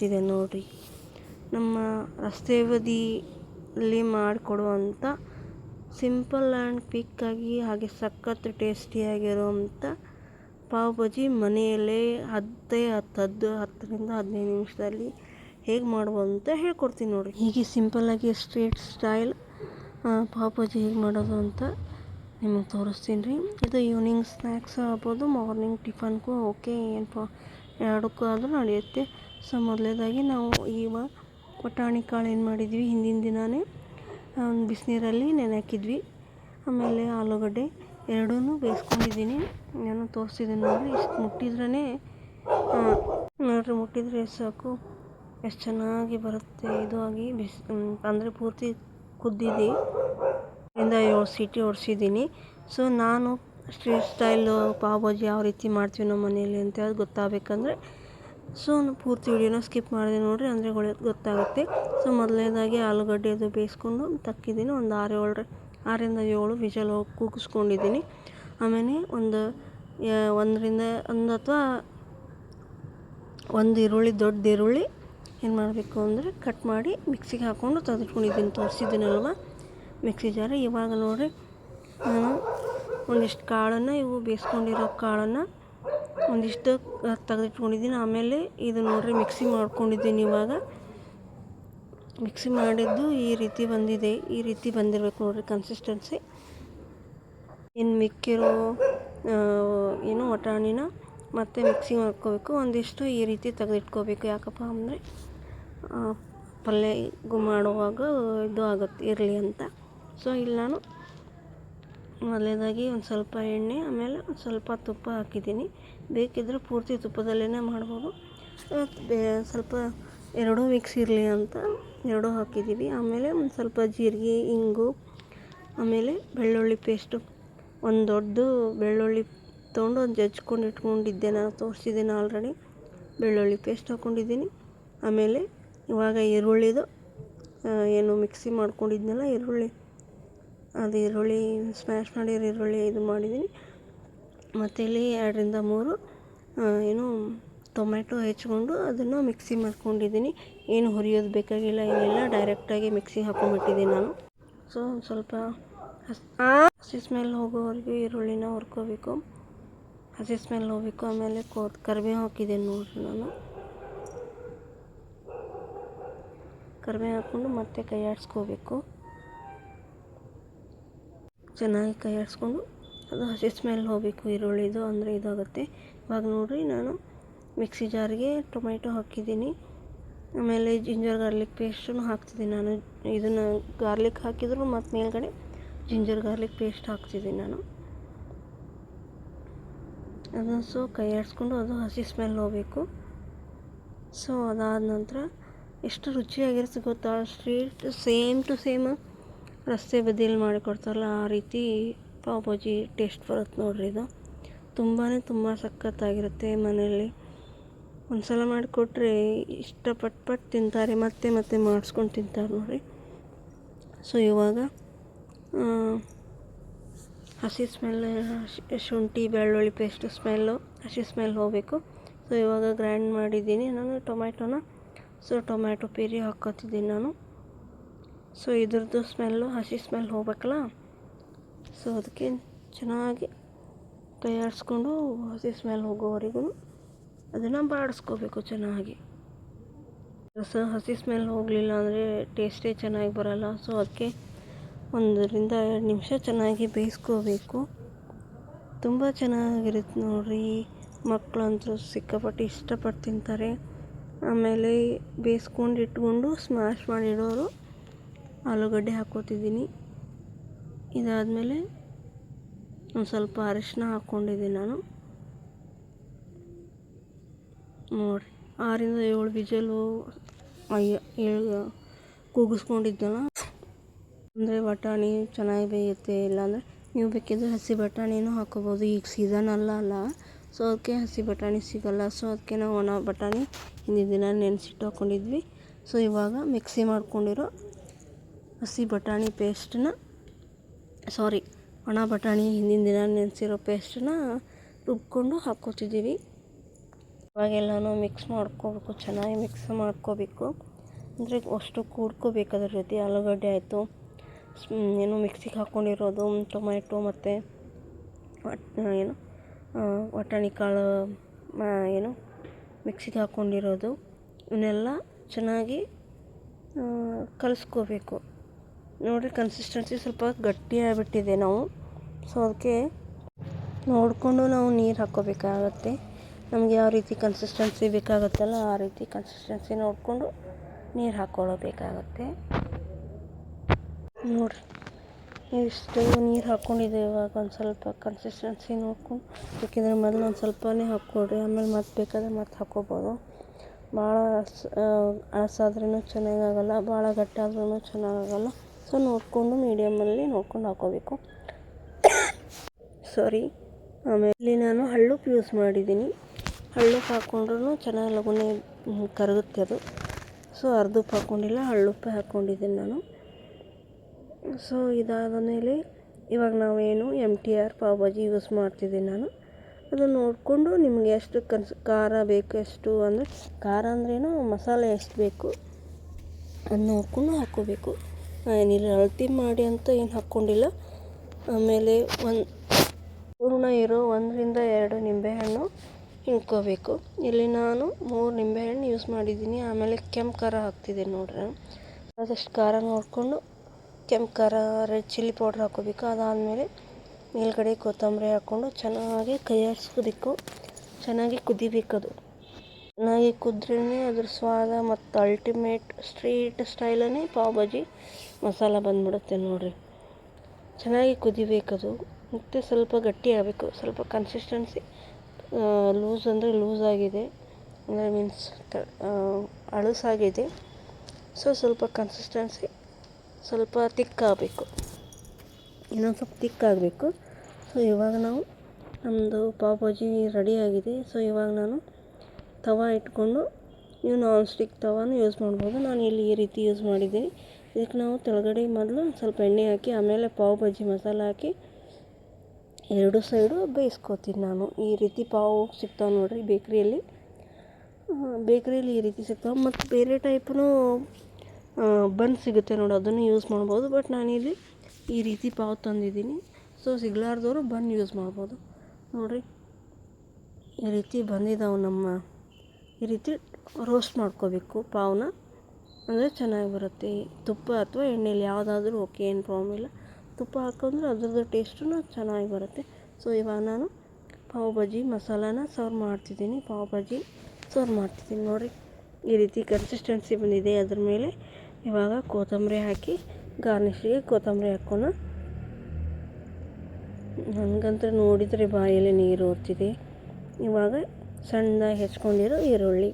ಬರ್ತಿದೆ ನೋಡಿರಿ. ನಮ್ಮ ರಸ್ತೆ ಬದಿಯಲ್ಲಿ ಮಾಡಿಕೊಡುವಂಥ ಸಿಂಪಲ್ ಆ್ಯಂಡ್ ಕ್ವಿಕ್ಕಾಗಿ ಹಾಗೆ ಸಖತ್ ಟೇಸ್ಟಿಯಾಗಿರುವಂಥ ಪಾವ್ ಭಾಜಿ ಮನೆಯಲ್ಲೇ ಹತ್ತೇ ಹತ್ತು, ಹದ್ದು ಹತ್ತರಿಂದ ಹದಿನೈದು ನಿಮಿಷದಲ್ಲಿ ಹೇಗೆ ಮಾಡ್ಬೋದು ಅಂತ ಹೇಳ್ಕೊಡ್ತೀನಿ ನೋಡಿ ಹೀಗೆ ಸಿಂಪಲ್ಲಾಗಿ ಸ್ಟ್ರೀಟ್ ಸ್ಟೈಲ್ ಪಾವ್ ಭಾಜಿ ಹೇಗೆ ಮಾಡೋದು ಅಂತ ನಿಮಗೆ ತೋರಿಸ್ತೀನಿ ರೀ. ಇದು ಈವ್ನಿಂಗ್ ಸ್ನ್ಯಾಕ್ಸ್ ಆಗ್ಬೋದು, ಮಾರ್ನಿಂಗ್ ಟಿಫನ್ಗೂ ಓಕೆ ಏನಪ್ಪ ಎರಡಕ್ಕೂ ಆದರೂ ನಡೆಯುತ್ತೆ. ಸೊ ಮೊದಲೇದಾಗಿ ನಾವು ಈ ಪಟಾಣಿ ಕಾಳು ಏನು ಮಾಡಿದ್ವಿ ಹಿಂದಿನ ದಿನವೇ ಬಿಸಿನೀರಲ್ಲಿ ನೆನೆ ಹಾಕಿದ್ವಿ. ಆಮೇಲೆ ಆಲೂಗಡ್ಡೆ ಎರಡೂ ಬೇಯಿಸ್ಕೊಂಡಿದ್ದೀನಿ. ನಾನು ತೋರಿಸಿದ್ದೀನಿ ನೋಡಿರಿ, ಇಷ್ಟು ಮುಟ್ಟಿದ್ರೇ ನೋಡಿರಿ ಮುಟ್ಟಿದರೆ ಸಾಕು. ಎಷ್ಟು ಚೆನ್ನಾಗಿ ಬರುತ್ತೆ ಇದು ಆಗಿ ಬಿಸ್ ಅಂದರೆ ಪೂರ್ತಿ ಕುದ್ದಿದೆ. ಇಂದ ಏಳು ಸೀಟಿ ಹೊಡ್ಸಿದ್ದೀನಿ ಸೊ ನಾನು ಸ್ಟ್ರೀಟ್ ಸ್ಟೈಲು ಪಾವ್ ಭಾಜಿ ಯಾವ ರೀತಿ ಮಾಡ್ತೀವಿ ನಮ್ಮ ಮನೆಯಲ್ಲಿ ಅಂತ ಹೇಳಿ ಗೊತ್ತಾಗಬೇಕಂದ್ರೆ ಸೊ ಪೂರ್ತಿ ವಿಡಿಯೋನ ಸ್ಕಿಪ್ ಮಾಡಿದೆ ನೋಡಿರಿ, ಅಂದರೆ ಗೊತ್ತಾಗುತ್ತೆ. ಸೊ ಮೊದಲನೇದಾಗಿ ಆಲೂಗಡ್ಡೆ ಅದು ಬೇಯಿಸ್ಕೊಂಡು ತಕ್ಕಿದ್ದೀನಿ, ಒಂದು ಆರು ಏಳು ಆರರಿಂದ ಏಳು ವಿಷಲ್ ಹೋಗಿ ಕೂಗಿಸ್ಕೊಂಡಿದ್ದೀನಿ. ಆಮೇಲೆ ಒಂದು ಒಂದರಿಂದ ಒಂದು ಅಥವಾ ಒಂದು ಈರುಳ್ಳಿ, ದೊಡ್ಡ ಈರುಳ್ಳಿ ಏನು ಮಾಡಬೇಕು ಅಂದರೆ ಕಟ್ ಮಾಡಿ ಮಿಕ್ಸಿಗೆ ಹಾಕ್ಕೊಂಡು ತೆಗೆದಿಟ್ಕೊಂಡಿದ್ದೀನಿ ತೋರಿಸಿದ್ದೀನಲ್ವ? ಮಿಕ್ಸಿ ಜಾರ ಇವಾಗ ನೋಡಿರಿ, ನಾನು ಒಂದಿಷ್ಟು ಕಾಳನ್ನು, ಇವು ಬೇಯಿಸ್ಕೊಂಡಿರೋ ಕಾಳನ್ನು ಒಂದಿಷ್ಟು ತೆಗೆದಿಟ್ಕೊಂಡಿದ್ದೀನಿ. ಆಮೇಲೆ ಇದು ನೋಡಿರಿ ಮಿಕ್ಸಿ ಮಾಡ್ಕೊಂಡಿದ್ದೀನಿ ಇವಾಗ. ಮಿಕ್ಸಿ ಮಾಡಿದ್ದು ಈ ರೀತಿ ಬಂದಿದೆ. ಈ ರೀತಿ ಬಂದಿರಬೇಕು ನೋಡಿರಿ ಕನ್ಸಿಸ್ಟೆನ್ಸಿ ಇನ್ನು ಮಿಕ್ಕಿರೋ ಏನು ಒಟಾಣಿನ ಮತ್ತೆ ಮಿಕ್ಸಿ ಮಾಡ್ಕೋಬೇಕು. ಒಂದಿಷ್ಟು ಈ ರೀತಿ ತೆಗೆದಿಟ್ಕೋಬೇಕು. ಯಾಕಪ್ಪ ಅಂದರೆ ಪಲ್ಯ ಮಾಡುವಾಗ ಇದು ಆಗುತ್ತೆ, ಇರಲಿ ಅಂತ. ಸೊ ಇಲ್ಲಿ ನಾನು ಮೊದಲೇದಾಗಿ ಒಂದು ಸ್ವಲ್ಪ ಎಣ್ಣೆ, ಆಮೇಲೆ ಒಂದು ಸ್ವಲ್ಪ ತುಪ್ಪ ಹಾಕಿದ್ದೀನಿ. ಬೇಕಿದ್ದರೆ ಪೂರ್ತಿ ತುಪ್ಪದಲ್ಲೇ ಮಾಡ್ಬೋದು. ಸ್ವಲ್ಪ ಎರಡೂ ಮಿಕ್ಸ್ ಇರಲಿ ಅಂತ ಎರಡೂ ಹಾಕಿದ್ದೀವಿ ಆಮೇಲೆ ಒಂದು ಸ್ವಲ್ಪ ಜೀರಿಗೆ, ಇಂಗು, ಆಮೇಲೆ ಬೆಳ್ಳುಳ್ಳಿ ಪೇಸ್ಟು. ಒಂದು ದೊಡ್ಡ ಬೆಳ್ಳುಳ್ಳಿ ತೊಗೊಂಡು ಒಂದು ಜಜ್ಕೊಂಡು ಇಟ್ಕೊಂಡಿದ್ದೆ ನಾನು, ತೋರಿಸಿದ್ದೀನಿ ಆಲ್ರೆಡಿ ಬೆಳ್ಳುಳ್ಳಿ ಪೇಸ್ಟ್ ಹಾಕ್ಕೊಂಡಿದ್ದೀನಿ ಆಮೇಲೆ ಇವಾಗ ಈರುಳ್ಳಿದು ಏನು ಮಿಕ್ಸಿ ಮಾಡ್ಕೊಂಡಿದ್ನಲ್ಲ, ಈರುಳ್ಳಿ. ಅದು ಈರುಳ್ಳಿ ಸ್ಮ್ಯಾಶ್ ಮಾಡಿರೋ ಈರುಳ್ಳಿ ಇದು ಮಾಡಿದ್ದೀನಿ. ಮತ್ತು ಇಲ್ಲಿ ಎರಡರಿಂದ ಮೂರು ಏನು ಟೊಮೆಟೊ ಹೆಚ್ಕೊಂಡು ಅದನ್ನು ಮಿಕ್ಸಿ ಮಾಡ್ಕೊಂಡಿದ್ದೀನಿ. ಏನು ಹುರಿಯೋದು ಬೇಕಾಗಿಲ್ಲ, ಏನಿಲ್ಲ ಡೈರೆಕ್ಟಾಗಿ ಮಿಕ್ಸಿಗೆ ಹಾಕೊಂಡ್ಬಿಟ್ಟಿದ್ದೀನಿ ನಾನು. ಸೊ ಒಂದು ಸ್ವಲ್ಪ ಹಸಿ ಹಸಿ ಸ್ಮೆಲ್ ಹೋಗೋವರೆಗೂ ಈರುಳ್ಳಿನ ಹುರ್ಕೋಬೇಕು. ಹಸಿ ಸ್ಮೆಲ್ ಹೋಗಬೇಕು, ಆಮೇಲೆ ಕೋ ಕರಿಬೇವು ಹಾಕಿದ್ದೀನಿ ನೋಡಿರಿ ನಾನು. ಕರಿಬೇವು ಹಾಕ್ಕೊಂಡು ಮತ್ತೆ ಕೈ ಆಡಿಸ್ಕೋಬೇಕು ಚೆನ್ನಾಗಿ ಕೈ ಆಡಿಸ್ಕೊಂಡು ಅದು ಹಸಿ ಸ್ಮೆಲ್ ಹೋಗಬೇಕು ಈರುಳ್ಳಿದು ಅಂದರೆ ಇದಾಗುತ್ತೆ ಇವಾಗ ನೋಡಿರಿ ನಾನು ಮಿಕ್ಸಿ ಜಾರಿಗೆ ಟೊಮೆಟೊ ಹಾಕಿದ್ದೀನಿ. ಆಮೇಲೆ ಜಿಂಜರ್ ಗಾರ್ಲಿಕ್ ಪೇಸ್ಟನ್ನು ಹಾಕ್ತಿದ್ದೀನಿ ನಾನು. ಇದನ್ನು ಗಾರ್ಲಿಕ್ ಹಾಕಿದ್ರು ಮತ್ತು ಮೇಲ್ಗಡೆ ಜಿಂಜರ್ ಗಾರ್ಲಿಕ್ ಪೇಸ್ಟ್ ಹಾಕ್ತಿದ್ದೀನಿ ನಾನು. ಅದನ್ನು ಸೊ ಕೈ ಅದು ಹಸಿ ಸ್ಮೆಲ್ ಹೋಗಬೇಕು. ಸೊ ಅದಾದ ನಂತರ ಎಷ್ಟು ರುಚಿಯಾಗಿರುತ್ತೆ ಗೊತ್ತಾ? ಸ್ಟ್ರೀಟ್ ಸೇಮ್ ಟು ಸೇಮ್ ರಸ್ತೆ ಬದಿಯಲ್ಲಿ ಮಾಡಿಕೊಡ್ತಾರಲ್ಲ ಆ ರೀತಿ ಪಾವ್ ಭಾಜಿ ಟೇಸ್ಟ್ ಬರುತ್ತೆ ನೋಡ್ರಿ ಇದು. ತುಂಬಾ ತುಂಬ ಸಖತ್ತಾಗಿರುತ್ತೆ ಮನೆಯಲ್ಲಿ. ಒಂದು ಸಲ ಮಾಡಿಕೊಟ್ರೆ ಇಷ್ಟಪಟ್ಟು ಪಟ್ಟು ತಿಂತಾರೆ, ಮತ್ತೆ ಮತ್ತೆ ಮಾಡಿಸ್ಕೊಂಡು ತಿಂತಾರೆ ನೋಡಿರಿ. ಸೊ ಇವಾಗ ಹಸಿ ಸ್ಮೆಲ್ ಶುಂಠಿ, ಬೆಳ್ಳುಳ್ಳಿ ಪೇಸ್ಟ್ ಸ್ಮೆಲ್ಲು ಹಸಿ ಸ್ಮೆಲ್ ಹೋಗಬೇಕು. ಸೊ ಇವಾಗ ಗ್ರೈಂಡ್ ಮಾಡಿದ್ದೀನಿ ನಾನು ಟೊಮ್ಯಾಟೊನ. ಸೊ ಟೊಮ್ಯಾಟೊ ಪೀರಿ ಹಾಕ್ಕೊತಿದ್ದೀನಿ ನಾನು. ಸೊ ಇದ್ರದ್ದು ಸ್ಮೆಲ್ಲು ಹಸಿ ಸ್ಮೆಲ್ ಹೋಗ್ಬೇಕಲ್ಲ? ಸೊ ಅದಕ್ಕೆ ಚೆನ್ನಾಗಿ ತಯಾರಿಸ್ಕೊಂಡು ಹಸಿ ಸ್ಮೆಲ್ ಹೋಗೋವರೆಗೂ ಅದನ್ನು ಬಾಡಿಸ್ಕೋಬೇಕು ಚೆನ್ನಾಗಿ. ರಸ ಹಸಿ ಸ್ಮೆಲ್ ಹೋಗಲಿಲ್ಲ ಅಂದರೆ ಟೇಸ್ಟೇ ಚೆನ್ನಾಗಿ ಬರೋಲ್ಲ. ಸೊ ಅದಕ್ಕೆ ಒಂದರಿಂದ ಎರಡು ನಿಮಿಷ ಚೆನ್ನಾಗಿ ಬೇಯಿಸ್ಕೋಬೇಕು. ತುಂಬ ಚೆನ್ನಾಗಿರುತ್ತೆ ನೋಡಿರಿ. ಮಕ್ಕಳಂತೂ ಸಿಕ್ಕಾಪಟ್ಟೆ ಇಷ್ಟಪಟ್ಟು ತಿಂತಾರೆ. ಆಮೇಲೆ ಬೇಯಿಸ್ಕೊಂಡು ಇಟ್ಕೊಂಡು ಸ್ಮ್ಯಾಶ್ ಮಾಡಿಡೋರು ಆಲೂಗಡ್ಡೆ ಹಾಕ್ಕೋತಿದ್ದೀನಿ. ಇದಾದಮೇಲೆ ಒಂದು ಸ್ವಲ್ಪ ಅರಿಶಿನ ಹಾಕ್ಕೊಂಡಿದ್ದೀನಿ ನಾನು. ನೋಡಿರಿ, ಆರಿಂದ ಏಳು ಬಿಜಲು ಏಳು ಕೂಗಿಸ್ಕೊಂಡಿದ್ದಲ್ಲ. ಅಂದರೆ ಬಟಾಣಿ ಚೆನ್ನಾಗಿ ಬೇಯುತ್ತೆ, ಇಲ್ಲಾಂದರೆ ನೀವು ಬೇಕಿದ್ರೆ ಹಸಿ ಬಟಾಣಿನೂ ಹಾಕೋಬೋದು. ಈಗ ಸೀಸನ್ ಅಲ್ಲ ಅಲ್ಲ ಸೊ ಅದಕ್ಕೆ ಹಸಿ ಬಟಾಣಿ ಸಿಗಲ್ಲ. ಸೊ ಅದಕ್ಕೆ ನಾವು ಒಣ ಬಟಾಣಿ ಹಿಂದಿನ ದಿನ ನೆನೆಸಿಟ್ಟು ಹಾಕ್ಕೊಂಡಿದ್ವಿ ಸೊ ಇವಾಗ ಮಿಕ್ಸಿ ಮಾಡ್ಕೊಂಡಿರೋ ಹಸಿ ಬಟಾಣಿ ಪೇಸ್ಟನ್ನ ಸಾರಿ ಒಣ ಬಟಾಣಿ ಹಿಂದಿನ ದಿನ ನೆನೆಸಿರೋ ಪೇಸ್ಟನ್ನ ರುಬ್ಕೊಂಡು ಹಾಕ್ಕೋತಿದ್ದೀವಿ ಇವಾಗೆಲ್ಲನೂ ಮಿಕ್ಸ್ ಮಾಡ್ಕೋಬೇಕು, ಚೆನ್ನಾಗಿ ಮಿಕ್ಸ್ ಮಾಡ್ಕೋಬೇಕು. ಅಂದರೆ ಅಷ್ಟು ಕೂಡ್ಕೋಬೇಕು ಅದ್ರ ಜೊತೆ ಆಲೂಗಡ್ಡೆ ಆಯಿತು. ಏನು ಮಿಕ್ಸಿಗೆ ಹಾಕ್ಕೊಂಡಿರೋದು ಟೊಮ್ಯಾಟೊ ಮತ್ತು ಏನು ಬಟಾಣಿ ಕಾಳು ಏನು ಮಿಕ್ಸಿಗೆ ಹಾಕ್ಕೊಂಡಿರೋದು ಇವನ್ನೆಲ್ಲ ಚೆನ್ನಾಗಿ ಕಲಿಸ್ಕೋಬೇಕು. ನೋಡಿರಿ ಕನ್ಸಿಸ್ಟೆನ್ಸಿ ಸ್ವಲ್ಪ ಗಟ್ಟಿ ಆಗಿಬಿಟ್ಟಿದೆ ನಾವು. ಸೊ ಅದಕ್ಕೆ ನೋಡಿಕೊಂಡು ನಾವು ನೀರು ಹಾಕ್ಕೋಬೇಕಾಗತ್ತೆ ನಮಗೆ ಯಾವ ರೀತಿ ಕನ್ಸಿಸ್ಟೆನ್ಸಿ ಬೇಕಾಗುತ್ತಲ್ಲ, ಆ ರೀತಿ ಕನ್ಸಿಸ್ಟೆನ್ಸಿ ನೋಡಿಕೊಂಡು ನೀರು ಹಾಕ್ಕೊಳ್ಳಬೇಕಾಗತ್ತೆ ನೋಡಿರಿ ಇಷ್ಟು ನೀರು ಹಾಕ್ಕೊಂಡಿದ್ದೀವಿ ಇವಾಗ ಒಂದು ಸ್ವಲ್ಪ ಕನ್ಸಿಸ್ಟೆನ್ಸಿ ನೋಡ್ಕೊಂಡು ಬೇಕಿದ್ರೆ ಮೊದಲು ಒಂದು ಸ್ವಲ್ಪನೇ ಹಾಕ್ಕೊಡ್ರಿ, ಆಮೇಲೆ ಮತ್ತೆ ಬೇಕಾದ್ರೆ ಮತ್ತೆ ಹಾಕ್ಕೋಬೋದು. ಭಾಳ ಅಳಸಾದ್ರೂ ಚೆನ್ನಾಗಾಗಲ್ಲ ಭಾಳ ಗಟ್ಟಾದ್ರೂ ಚೆನ್ನಾಗಾಗಲ್ಲ ಸೊ ನೋಡಿಕೊಂಡು ಮೀಡಿಯಮಲ್ಲಿ ನೋಡ್ಕೊಂಡು ಹಾಕ್ಕೋಬೇಕು ಸಾರಿ ಆಮೇಲೆ ನಾನು ಹಳ್ಳುಪ್ಪು ಯೂಸ್ ಮಾಡಿದ್ದೀನಿ. ಹಳ್ಳುಪ್ಪು ಹಾಕ್ಕೊಂಡ್ರೂ ಚೆನ್ನಾಗಿ ಲಗುನೆ ಕರಗುತ್ತೆ ಅದು. ಸೊ ಅರ್ಧುಪ್ಪು ಹಾಕ್ಕೊಂಡಿಲ್ಲ ಹಳ್ಳುಪ್ಪೆ ಹಾಕ್ಕೊಂಡಿದ್ದೀನಿ ನಾನು. ಸೊ ಇದಾದ ಮೇಲೆ ಇವಾಗ ನಾವೇನು M T R pav bhaji use ಮಾಡ್ತಿದ್ದೀನಿ ನಾನು. ಅದು ನೋಡಿಕೊಂಡು ನಿಮಗೆ ಎಷ್ಟು ಕನ್ಸ್, ಖಾರ ಬೇಕು ಎಷ್ಟು ಅಂದರೆ, ಖಾರ ಅಂದ್ರೇನು ಮಸಾಲೆ ಎಷ್ಟು ಬೇಕು ಅದು ನೋಡಿಕೊಂಡು ಹಾಕ್ಕೋಬೇಕು ಏನಿಲ್ಲ, ಅಳತಿ ಮಾಡಿ ಅಂತ ಏನು ಹಾಕ್ಕೊಂಡಿಲ್ಲ. ಆಮೇಲೆ ಒಂದು ಪೂರ್ಣ ಇರೋ ಒಂದರಿಂದ ಎರಡು ನಿಂಬೆಹಣ್ಣು ಹಿಂಡ್ಕೋಬೇಕು. ಇಲ್ಲಿ ನಾನು ಮೂರು ನಿಂಬೆಹಣ್ಣು ಯೂಸ್ ಮಾಡಿದ್ದೀನಿ. ಆಮೇಲೆ ಕೆಂಪು ಖಾರ ಹಾಕ್ತಿದ್ದೆ ನೋಡ್ರಿ. ಅದಷ್ಟು ಖಾರ ನೋಡಿಕೊಂಡು ಕೆಂಪು ಖಾರ, ರೆಡ್ ಚಿಲ್ಲಿ ಪೌಡ್ರ್ ಹಾಕೋಬೇಕು ಅದಾದಮೇಲೆ ಮೇಲ್ಗಡೆ ಕೊತ್ತಂಬರಿ ಹಾಕ್ಕೊಂಡು ಚೆನ್ನಾಗಿ ಕೈ ಆಡಿಸ್ಕೋಬೇಕು ಚೆನ್ನಾಗಿ ಕುದಿಬೇಕದು. ಚೆನ್ನಾಗಿ ಕುದ್ರೇ ಅದ್ರ ಸ್ವಾದ ಮತ್ತು ಅಲ್ಟಿಮೇಟ್ ಸ್ಟ್ರೀಟ್ ಸ್ಟೈಲನೇ ಪಾವ್ ಭಾಜಿ ಮಸಾಲ ಬಂದ್ಬಿಡುತ್ತೆ ನೋಡಿರಿ. ಚೆನ್ನಾಗಿ ಕುದಿಬೇಕದು. ಮತ್ತು ಸ್ವಲ್ಪ ಗಟ್ಟಿ ಆಗಬೇಕು. ಸ್ವಲ್ಪ ಕನ್ಸಿಸ್ಟೆನ್ಸಿ ಲೂಸ್ ಅಂದರೆ ಲೂಸ್ ಆಗಿದೆ. ಅಂದರೆ ಮೀನ್ಸ್ ಅಳಸಾಗಿದೆ. ಸೊ ಸ್ವಲ್ಪ ಕನ್ಸಿಸ್ಟೆನ್ಸಿ ಸ್ವಲ್ಪ ತಿಕ್ಕಾಗಬೇಕು ಇನ್ನೊಂದು ಸ್ವಲ್ಪ ತಿಕ್ಕಾಗಬೇಕು ಸೊ ಇವಾಗ ನಾವು ನಮ್ಮದು ಪಾವ್ ಭಾಜಿ ರೆಡಿಯಾಗಿದೆ ಸೊ ಇವಾಗ ನಾನು ತವ ಇಟ್ಕೊಂಡು ನೀವು ನಾನ್ ಸ್ಟಿಕ್ ತವಾನು ಯೂಸ್ ಮಾಡ್ಬೋದು. ನಾನು ಇಲ್ಲಿ ಈ ರೀತಿ ಯೂಸ್ ಮಾಡಿದ್ದೀನಿ. ಇದಕ್ಕೆ ನಾವು ಕೆಳಗಡೆ ಮೊದಲು ಸ್ವಲ್ಪ ಎಣ್ಣೆ ಹಾಕಿ, ಆಮೇಲೆ ಪಾವ್ ಬಜ್ಜಿ ಮಸಾಲ ಹಾಕಿ ಎರಡು ಸೈಡು ಬೇಯಿಸ್ಕೋತೀನಿ ನಾನು. ಈ ರೀತಿ ಪಾವು ಸಿಗ್ತಾವೆ ನೋಡಿರಿ ಬೇಕ್ರಿಯಲ್ಲಿ. ಬೇಕ್ರಿಯಲ್ಲಿ ಈ ರೀತಿ ಸಿಗ್ತಾವೆ. ಮತ್ತು ಬೇರೆ ಟೈಪ್ನೂ ಬನ್ ಸಿಗುತ್ತೆ ನೋಡಿ, ಅದನ್ನು ಯೂಸ್ ಮಾಡ್ಬೋದು. ಬಟ್ ನಾನಿಲ್ಲಿ ಈ ರೀತಿ ಪಾವು ತಂದಿದ್ದೀನಿ. ಸೊ ಸಿಗ್ಲಾರ್ದವರು ಬನ್ ಯೂಸ್ ಮಾಡ್ಬೋದು. ನೋಡಿರಿ, ಈ ರೀತಿ ಬಂದಿದ್ದಾವೆ ನಮ್ಮ ಈ ರೀತಿ ರೋಸ್ಟ್ ಮಾಡ್ಕೋಬೇಕು. ಪಾವನ್ನ ಅಂದರೆ ಚೆನ್ನಾಗಿ ಬರುತ್ತೆ. ತುಪ್ಪ ಅಥವಾ ಎಣ್ಣೆಲಿ ಯಾವುದಾದ್ರೂ, ಓಕೆ, ಏನು ಪ್ರಾಬ್ಲಮ್ ಇಲ್ಲ. ತುಪ್ಪ ಹಾಕೊಂಡ್ರೆ ಅದ್ರದ್ದು ಟೇಸ್ಟೂ ಚೆನ್ನಾಗಿ ಬರುತ್ತೆ. ಸೊ ಇವಾಗ ನಾನು ಪಾವ್ ಭಾಜಿ, ಮಸಾಲಾನ ಸರ್ವ್ ಮಾಡ್ತಿದ್ದೀನಿ. ಪಾವ್ ಭಾಜಿ ಸರ್ವ್ ಮಾಡ್ತಿದ್ದೀನಿ ನೋಡಿರಿ. ಈ ರೀತಿ ಕನ್ಸಿಸ್ಟೆನ್ಸಿ ಬಂದಿದೆ. ಅದ್ರ ಮೇಲೆ ಇವಾಗ ಕೊತ್ತಂಬರಿ ಹಾಕಿ ಗಾರ್ನಿಷಿಗೆ ಕೊತ್ತಂಬರಿ ಹಾಕೋಣ. ನನಗಂತೂ ನೋಡಿದರೆ ಬಾಯಲ್ಲಿ ನೀರು ಓದ್ತಿದೆ ಇವಾಗ ಸಣ್ಣದಾಗಿ ಹೆಚ್ಕೊಂಡಿರೋ ಈರುಳ್ಳಿ.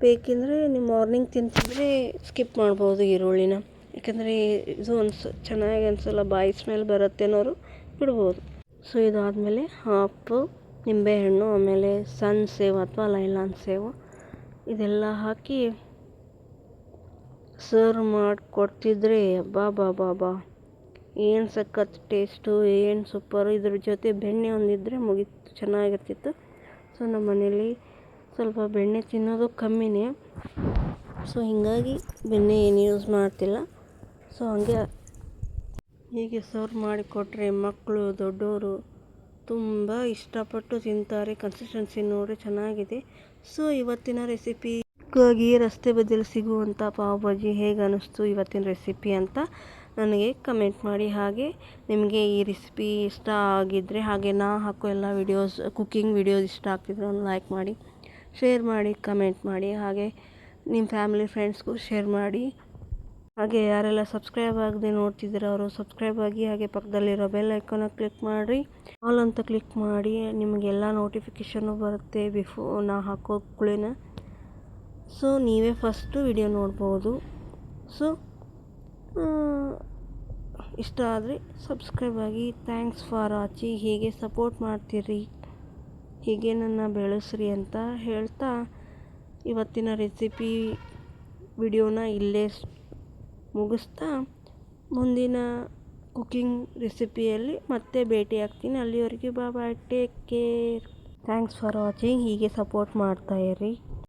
ಬೇಕೆಂದರೆ ನೀವು ಮಾರ್ನಿಂಗ್ ತಿಂತಿದ್ರೆ ಸ್ಕಿಪ್ ಮಾಡ್ಬೋದು ಈರುಳ್ಳಿನ. ಯಾಕಂದರೆ ಇದು ಅನ್ಸ ಚೆನ್ನಾಗಿ ಅನಿಸಲ್ಲ ಬಾಯಿ ಸ್ಮೆಲ್ ಬರುತ್ತೆ ಅನ್ನೋರು ಬಿಡ್ಬೋದು. ಸೊ ಇದಾದಮೇಲೆ ಹಾಫು ನಿಂಬೆಹಣ್ಣು, ಆಮೇಲೆ ಸಣ್ಣ ಸೇವ್ ಅಥವಾ ಲೈಲಾನ್ ಸೇವು. ಇದೆಲ್ಲ ಹಾಕಿ ಸರ್ವ್ ಮಾಡಿಕೊಡ್ತಿದ್ರೆ ಬಾ ಬಾ ಬಾ ಬಾ ಏನು ಸಖತ್ ಟೇಸ್ಟು ಏನು ಸೂಪರು ಇದ್ರ ಜೊತೆ ಬೆಣ್ಣೆ ಒಂದಿದ್ದರೆ ಮುಗೀತು, ಚೆನ್ನಾಗಿರ್ತಿತ್ತು. ಸೊ ನಮ್ಮ ಮನೇಲಿ ಸ್ವಲ್ಪ ಬೆಣ್ಣೆ ತಿನ್ನೋದು ಕಮ್ಮಿನೇ. ಸೊ ಹೀಗಾಗಿ ಬೆಣ್ಣೆ ಏನು ಯೂಸ್ ಮಾಡ್ತಿಲ್ಲ. ಸೊ ಹಂಗೆ ಹೀಗೆ ಸರ್ವ್ ಮಾಡಿಕೊಟ್ರೆ ಮಕ್ಕಳು ದೊಡ್ಡವರು ತುಂಬ ಇಷ್ಟಪಟ್ಟು ತಿಂತಾರೆ. ಕನ್ಸಿಸ್ಟೆನ್ಸಿ ನೋಡಿ ಚೆನ್ನಾಗಿದೆ. ಸೊ ಇವತ್ತಿನ ರೆಸಿಪಿ ಹಾಗಾಗಿ ರಸ್ತೆ ಬದಿಯಲ್ಲಿ ಸಿಗುವಂಥ ಪಾವ್ ಭಾಜಿ ಹೇಗೆ ಅನ್ನಿಸ್ತು ಇವತ್ತಿನ ರೆಸಿಪಿ ಅಂತ ನನಗೆ ಕಮೆಂಟ್ ಮಾಡಿ ಹಾಗೆ ನಿಮಗೆ ಈ ರೆಸಿಪಿ ಇಷ್ಟ ಆಗಿದ್ದರೆ ಹಾಗೆ ನಾ ಹಾಕೋ ಎಲ್ಲ ವಿಡಿಯೋಸ್ ಕುಕ್ಕಿಂಗ್ ವಿಡಿಯೋಸ್ ಇಷ್ಟ ಆಗ್ತಿದ್ರೆ ಒಂದು ಲೈಕ್ ಮಾಡಿ ಶೇರ್ ಮಾಡಿ ಕಮೆಂಟ್ ಮಾಡಿ, ಹಾಗೆ ನಿಮ್ಮ ಫ್ಯಾಮಿಲಿ ಫ್ರೆಂಡ್ಸ್ಗೂ ಶೇರ್ ಮಾಡಿ. ಹಾಗೆ ಯಾರೆಲ್ಲ ಸಬ್ಸ್ಕ್ರೈಬ್ ಆಗದೆ ನೋಡ್ತಿದ್ದೀರ ಅವರು ಸಬ್ಸ್ಕ್ರೈಬ್ ಆಗಿ ಹಾಗೆ ಪಕ್ಕದಲ್ಲಿರೋ ಬೆಲ್ ಐಕಾನ ಕ್ಲಿಕ್ ಮಾಡಿ ಆಲ್ ಅಂತ ಕ್ಲಿಕ್ ಮಾಡಿ ನಿಮಗೆಲ್ಲ ನೋಟಿಫಿಕೇಷನ್ನು ಬರುತ್ತೆ ಬಿಫೋ ನಾ ಹಾಕೋ ಕುಳಿನ. ಸೊ ನೀವೇ ಫಸ್ಟು ವಿಡಿಯೋ ನೋಡ್ಬೋದು. ಸೊ ಇಷ್ಟ ಆದರೆ ಸಬ್ಸ್ಕ್ರೈಬ್ ಆಗಿ. ಥ್ಯಾಂಕ್ಸ್ ಫಾರ್ ವಾಚಿಂಗ್ ಹೀಗೆ ಸಪೋರ್ಟ್ ಮಾಡ್ತೀರಿ? ಹೀಗೆ ನನ್ನ ಬೆಳೆಸ್ರಿ ಅಂತ ಹೇಳ್ತಾ ಇವತ್ತಿನ ರೆಸಿಪಿ ವಿಡಿಯೋನ ಇಲ್ಲೇ ಮುಗಿಸ್ತಾ. ಮುಂದಿನ ಕುಕ್ಕಿಂಗ್ ರೆಸಿಪಿಯಲ್ಲಿ ಮತ್ತೆ ಭೇಟಿ ಆಗ್ತೀನಿ. ಅಲ್ಲಿವರೆಗೆ ಬಾಬಾ take care thanks for watching ಹೀಗೆ ಸಪೋರ್ಟ್ ಮಾಡ್ತಾಯಿರಿ